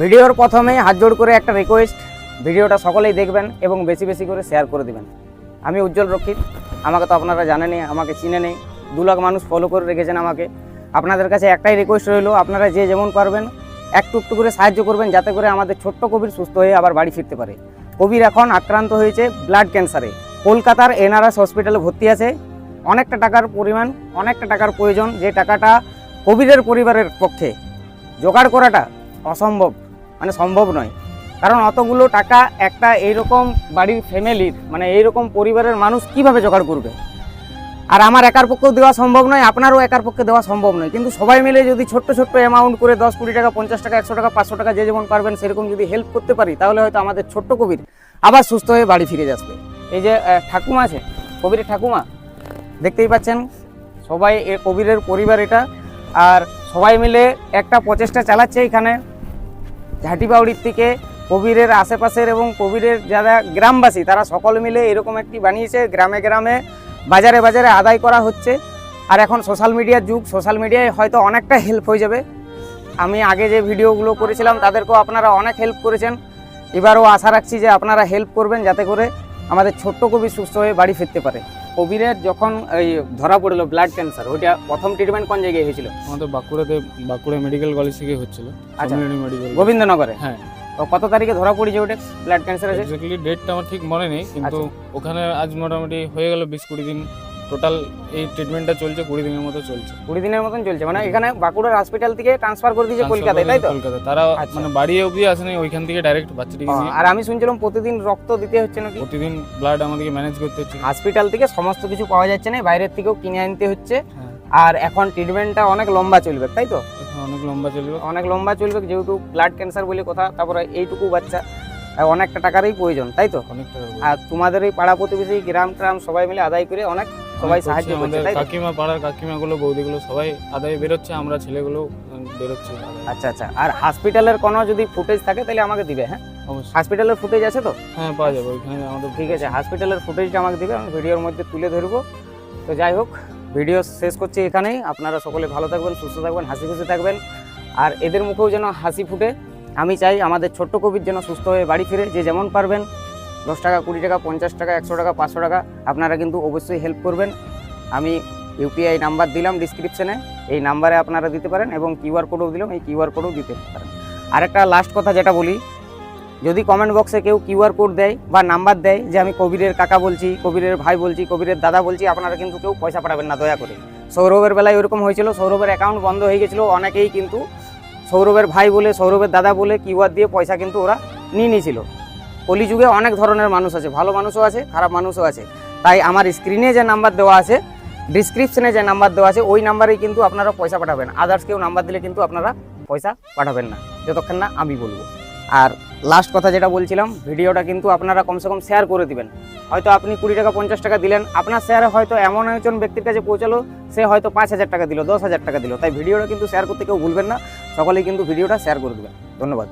ভিডিওর প্রথমে হাত জোড় করে একটা রিকোয়েস্ট ভিডিওটা সকলেই দেখবেন এবং বেশি বেশি করে শেয়ার করে দিবেন। আমি উজ্জ্বল রক্ষিত, আমাকে তো আপনারা জানেনই, আমাকে চিনে নেই দু লাখ মানুষ ফলো করে রেখেছেন আমাকে। আপনাদের কাছে একটাই রিকোয়েস্ট রইল, আপনারা যে যেমন পারবেন একটু একটু করে সাহায্য করবেন যাতে করে আমাদের ছোট্ট কবির সুস্থ হয়ে আবার বাড়ি ফিরতে পারে। কবির এখন আক্রান্ত হয়েছে ব্লাড ক্যান্সারে কলকাতার এনআরএস হসপিটালে ভর্তি আছে। অনেকটা টাকার পরিমাণ, অনেকটা টাকার প্রয়োজন, যে টাকাটা কবিরের পরিবারের পক্ষে। জোগাড় করাটা অসম্ভব। মানে সম্ভব নয়। কারণ অতগুলো টাকা একটা এইরকম বাড়ির ফ্যামিলির মানে এইরকম পরিবারের মানুষ কীভাবে জোগাড় করবে? আর আমার একার পক্ষেও দেওয়া সম্ভব নয়, আপনারও একার পক্ষে দেওয়া সম্ভব নয়। কিন্তু সবাই মিলে যদি ছোট্ট ছোট্ট অ্যামাউন্ট করে দশ কুড়ি টাকা, পঞ্চাশ টাকা, একশো টাকা, পাঁচশো টাকা যে যেমন পারবেন সেরকম যদি হেল্প করতে পারি, তাহলে হয়তো আমাদের ছোট্ট কবির আবার সুস্থ হয়ে বাড়ি ফিরে যাবে এই যে ঠাকুমা আছে কবিরের ঠাকুমা, দেখতেই পাচ্ছেন? সবাই এ কবিরের পরিবার এটা। আর সবাই মিলে একটা প্রচেষ্টা চালাচ্ছে এখানে। ঝাঁটিবাউড়ির থেকে কবিরের আশেপাশের এবং কবিরের যারা গ্রামবাসী, তারা সকল মিলে এরকম একটি বানিয়েছে, গ্রামে গ্রামে, বাজারে বাজারে আদায় করা হচ্ছে। আর এখন সোশ্যাল মিডিয়ার যুগ সোশ্যাল মিডিয়ায় হয়তো অনেকটা হেল্প হয়ে যাবে। আমি আগে যে ভিডিওগুলো করেছিলাম, তাদেরকেও আপনারা অনেক হেল্প করেছেন। এবারও আশা রাখছি যে আপনারা হেল্প করবেন যাতে করে আমাদের ছোট্ট কবি সুস্থ হয়ে বাড়ি ফিরতে পারে। কবিরের যখন এই ধরা পড়ল ব্লাড ক্যান্সার ওইটা প্রথম ট্রিটমেন্ট কোন জায়গায় হয়েছিল? আমাদের বাঁকুড়াতে বাঁকুড়া মেডিকেল কলেজ থেকে হচ্ছিল আচ্ছা। মেডিকেল গোবিন্দনগরে? হ্যাঁ। তো কত তারিখে ধরা পড়েছে ওটা ব্লাড ক্যান্সার আছে এক্স্যাক্টলি ডেটটা আমার ঠিক মনে নেই কিন্তু আচ্ছা। ওখানে আজ মোটামুটি হয়ে গেল বিশ কুড়ি দিন। টোটাল এই ট্রিটমেন্টটা চলছে কুড়ি দিনের মতো চলছে। কুড়ি দিনের মতন চলছে মানে এখানে বাঁকুড়ার হসপিটাল থেকে ট্রান্সফার করে দিয়েছে কলকাতায় তাই তো? কলকাতা তারা আচ্ছা। মানে বাড়ি অবধি আসেনি ওইখান থেকে ডাইরেক্ট বাচ্চাটিকে ও, নিয়ে। আর আমি শুনছিলাম প্রতিদিন রক্ত দিতে হচ্ছে নাকি? প্রতিদিন ব্লাড আমাদেরকে ম্যানেজ করতে হচ্ছে। হসপিটাল থেকে সমস্ত কিছু পাওয়া যাচ্ছে না বাইরের থেকেও কিনে আনতে হচ্ছে। হ্যাঁ। আর এখন ট্রিটমেন্টটা অনেক লম্বা চলবে তাই তো? এখন অনেক লম্বা চলবে। অনেক লম্বা চলবে যেহেতু ব্লাড ক্যান্সার বলে কথা তারপরে এইটুকু বাচ্চা অনেকটা টাকারই প্রয়োজন তাই তো? অনেক আর তোমাদের এই পাড়া প্রতিবেশী গ্রাম ট্রাম সবাই মিলে আদায় করে অনেক সবাই সাহায্য করছে, তাই কাকিমা পাড়ার কাকিমাগুলো বৌদিগুলো সবাই আদায় বেরোচ্ছে আমরা ছেলেগুলো বেরোচ্ছে। আচ্ছা আচ্ছা। আর হসপিটালের কোনো যদি ফুটেজ থাকে তাহলে আমাকে দিবে হ্যাঁ? হসপিটালের ফুটেজ আছে তো? হ্যাঁ পাওয়া যাবে ওইখানে আমাদের ঠিক আছে হসপিটালের ফুটেজটা আমাকে দিবে আমি ভিডিওর মধ্যে তুলে ধরবো। তো যাই হোক ভিডিও শেষ করছি এখানেই। আপনারা সকলে ভালো থাকবেন সুস্থ থাকবেন হাসি খুশি থাকবেন। আর এদের মুখেও যেন হাসি ফুটে। আমি চাই আমাদের ছোট্ট কবির যেন সুস্থ হয়ে বাড়ি ফিরে যে যেমন পারবেন দশ টাকা, কুড়ি টাকা, পঞ্চাশ টাকা, একশো টাকা, পাঁচশো টাকা, আপনারা কিন্তু অবশ্যই হেল্প করবেন। আমি ইউপিআই নাম্বার দিলাম ডিসক্রিপশানে এই নাম্বারে আপনারা দিতে পারেন এবং কিউআর কোডও দিলাম, এই কিউআর কোডও দিতে পারেন। আরেকটা লাস্ট কথা যেটা বলি, যদি কমেন্ট বক্সে কেউ কিউআর কোড দেয় বা নাম্বার দেয় যে আমি কবিরের কাকা বলছি, কবিরের ভাই বলছি, কবিরের দাদা বলছি, আপনারা কিন্তু কেউ পয়সা পাঠাবেন না, দয়া করে। সৌরভের বেলায় ওরকম হয়েছিল, সৌরভের অ্যাকাউন্ট বন্ধ হয়ে গেছিল, অনেকেই কিন্তু সৌরভের ভাই বলে, সৌরভের দাদা বলে কিউআর দিয়ে পয়সা কিন্তু ওরা নিয়ে নিয়েছিল। কলিযুগে অনেক ধরনের মানুষ আছে, ভালো মানুষও আছে, খারাপ মানুষও আছে। তাই আমার স্ক্রিনে যে নাম্বার দেওয়া আছে ডিসক্রিপশনে যে নাম্বার দেওয়া আছে, ওই নাম্বারেই কিন্তু আপনারা পয়সা পাঠাবেন। আদার্স কেউ নাম্বার দিলে কিন্তু আপনারা পয়সা পাঠাবেন না, যতক্ষণ না আমি বলব। আর লাস্ট কথা যেটা বলছিলাম ভিডিওটা কিন্তু আপনারা কমসে কম শেয়ার করে দিবেন। হয়তো আপনি কুড়ি টাকা, পঞ্চাশ টাকা দিলেন, আপনার শেয়ারে হয়তো এমন একজন ব্যক্তির কাছে পৌঁছালো, সে হয়তো পাঁচ হাজার টাকা দিল, দশ হাজার টাকা দিল। তাই ভিডিওটা কিন্তু শেয়ার করতে কেউ ভুলবেন না, সকলেই কিন্তু ভিডিওটা শেয়ার করে দেবেন। ধন্যবাদ।